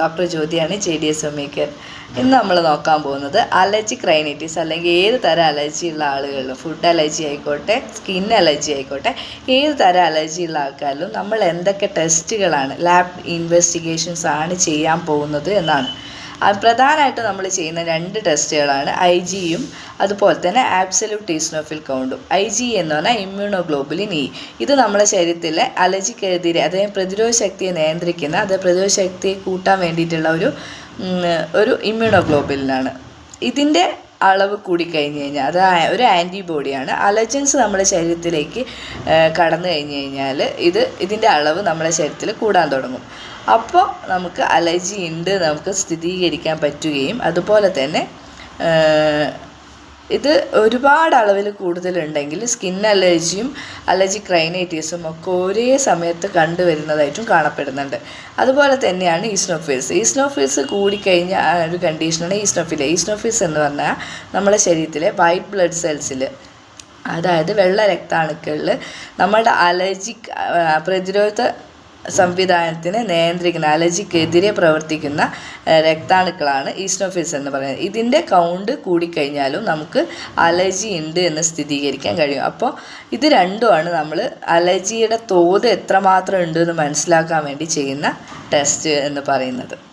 Doctor ജ്യോതിയാണ് J D S ഒമേക്കർ ഇന്ന് നമ്മൾ നോക്കാൻ പോകുന്നത് അലർജി റൈനൈറ്റിസ് അല്ലെങ്കിൽ ഏത് തരം അലർജി ഉള്ള ആളുകളിലും ഫുഡ് അലർജി ആയിക്കോട്ടെ സ്കിൻ അലർജി ആയിക്കോട്ടെ ഏത് തരം അലർജി ഉള്ള ആൾക്കാരിലും നമ്മൾ എന്തൊക്കെ ടെസ്റ്റുകളാണ് ലാബ് ഇൻവെസ്റ്റിഗേഷൻസ് ആണ് ചെയ്യാൻ പോകുന്നത് എന്നാണ്. പ്രധാനമായിട്ട് നമ്മൾ ചെയ്യുന്ന രണ്ട് ടെസ്റ്റുകളാണ് ഐ ജിയും അതുപോലെ തന്നെ ആബ്സല്യൂട്ട് ടീസ്നോഫിൽ കൗണ്ടും ഐ ജി എന്ന് പറഞ്ഞാൽ ഇമ്മ്യൂണോഗ്ലോബുലിൻ ഇ ഇത് നമ്മുടെ ശരീരത്തിലെ അലർജിക്കെതിരെ അതായത് പ്രതിരോധ ശക്തിയെ നിയന്ത്രിക്കുന്ന അത് പ്രതിരോധ ശക്തിയെ കൂട്ടാൻ വേണ്ടിയിട്ടുള്ള ഒരു ഒരു ഇമ്മ്യൂണോഗ്ലോബുലിനാണ് ഇതിന്റെ അളവ് കൂടിക്കഴിഞ്ഞ് കഴിഞ്ഞാൽ അത് ഒരു ആന്റിബോഡിയാണ് അലർജൻസ് നമ്മുടെ ശരീരത്തിലേക്ക് കടന്നു കഴിഞ്ഞ് കഴിഞ്ഞാൽ ഇത് ഇതിന്റെ അളവ് നമ്മുടെ ശരീരത്തിൽ കൂടാൻ തുടങ്ങും. അപ്പോൾ നമുക്ക് അലർജി ഉണ്ട് നമുക്ക് സ്ഥിരീകരിക്കാൻ പറ്റുകയും അതുപോലെ തന്നെ ഇത് ഒരുപാട് അളവിൽ കൂടുതലുണ്ടെങ്കിൽ സ്കിൻ അലർജിയും അലർജി റൈനൈറ്റീസും ഒക്കെ ഒരേ സമയത്ത് കണ്ടുവരുന്നതായിട്ടും കാണപ്പെടുന്നുണ്ട്. അതുപോലെ തന്നെയാണ് ഈസ്നോഫിൽസ് ഈസ്നോഫിൽസ് കൂടിക്കഴിഞ്ഞ ഒരു കണ്ടീഷനാണ് ഈസ്നോഫിൽ ഈസ്നോഫിൽസ് എന്ന് പറഞ്ഞാൽ നമ്മുടെ ശരീരത്തിലെ വൈറ്റ് ബ്ലഡ് സെൽസിൽ അതായത് വെള്ള രക്താണുക്കളിൽ നമ്മുടെ അലർജിക് പ്രതിരോധ സംവിധാനത്തിനെ നിയന്ത്രിക്കുന്ന അലർജിക്കെതിരെ പ്രവർത്തിക്കുന്ന രക്താണുക്കളാണ് ഈസ്നോഫിൽസ് എന്ന് പറയുന്നത്. ഇതിന്റെ കൗണ്ട് കൂടിക്കഴിഞ്ഞാലും നമുക്ക് അലർജി ഉണ്ട് എന്ന് സ്ഥിരീകരിക്കാൻ കഴിയും. അപ്പോൾ ഇത് രണ്ടുമാണ് നമ്മൾ അലർജിയുടെ തോത് എത്രമാത്രം ഉണ്ട് എന്ന് മനസ്സിലാക്കാൻ വേണ്ടി ചെയ്യുന്ന ടെസ്റ്റ് എന്ന് പറയുന്നത്.